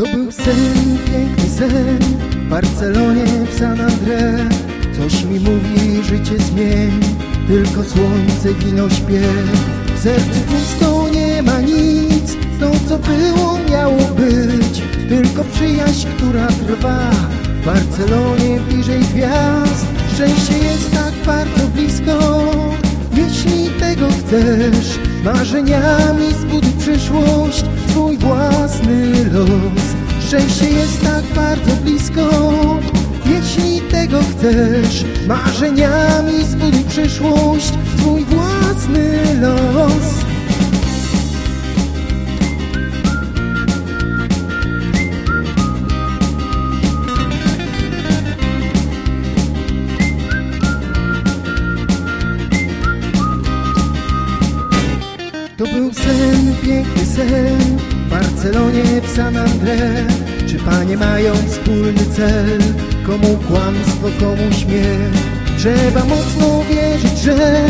To był sen, piękny sen W Barcelonie, w San André. Coś mi mówi, życie zmień Tylko słońce, wino, śpiew W sercu pusto, nie ma nic To co było, miało być. Tylko przyjaźń, która trwa. W Barcelonie, bliżej gwiazd Szczęście jest tak bardzo blisko. Jeśli tego chcesz Marzeniami zbuduj przyszłość Twój własny los Szczęście jest tak bardzo blisko. Jeśli tego chcesz Marzeniami zbuduj przyszłość Twój własny los. To był sen, piękny sen W Barcelonie, w San André. Czy panie mają wspólny cel? Komu kłamstwo, komu śmiech? Trzeba mocno wierzyć, że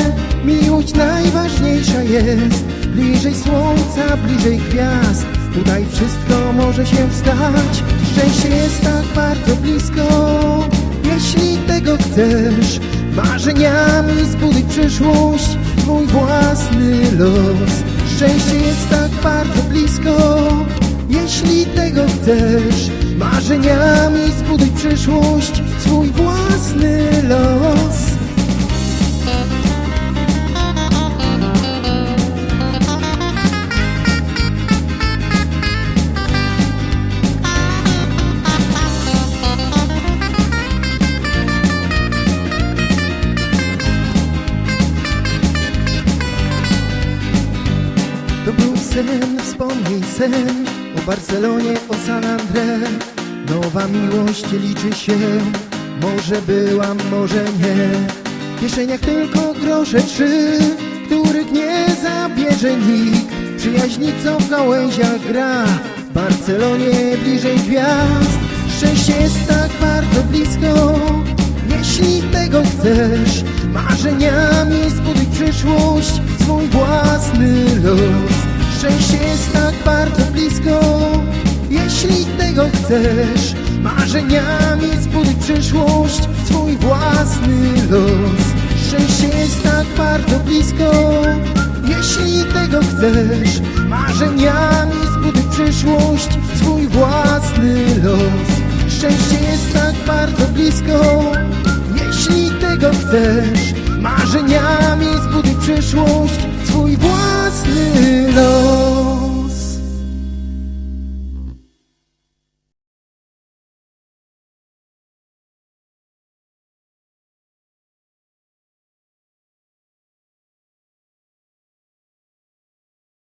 Miłość najważniejsza jest. Bliżej słońca, bliżej gwiazd. Tutaj wszystko może się stać. Szczęście jest tak bardzo blisko. Jeśli tego chcesz Marzeniami zbuduj przyszłość. Twój własny los. Szczęście jest tak chcesz Marzeniami zbuduj przyszłość Swój własny los. To był sen, wspomnij sen Barcelonie, o San André. Nowa miłość liczy się. Może byłam, może nie. W kieszeniach tylko grosze trzy Których nie zabierze nikt. Przyjaźnicą w gałęziach gra. W Barcelonie bliżej gwiazd. Szczęście jest tak bardzo blisko. Jeśli tego chcesz Marzeniami zbuduj przyszłość. Swój własny los Tego chcesz. Marzeniami zbuduj przyszłość Swój własny los. Szczęście jest tak bardzo blisko Jeśli tego chcesz. Marzeniami zbuduj przyszłość Swój własny los. Szczęście jest tak bardzo blisko Jeśli tego chcesz. Marzeniami zbuduj przyszłość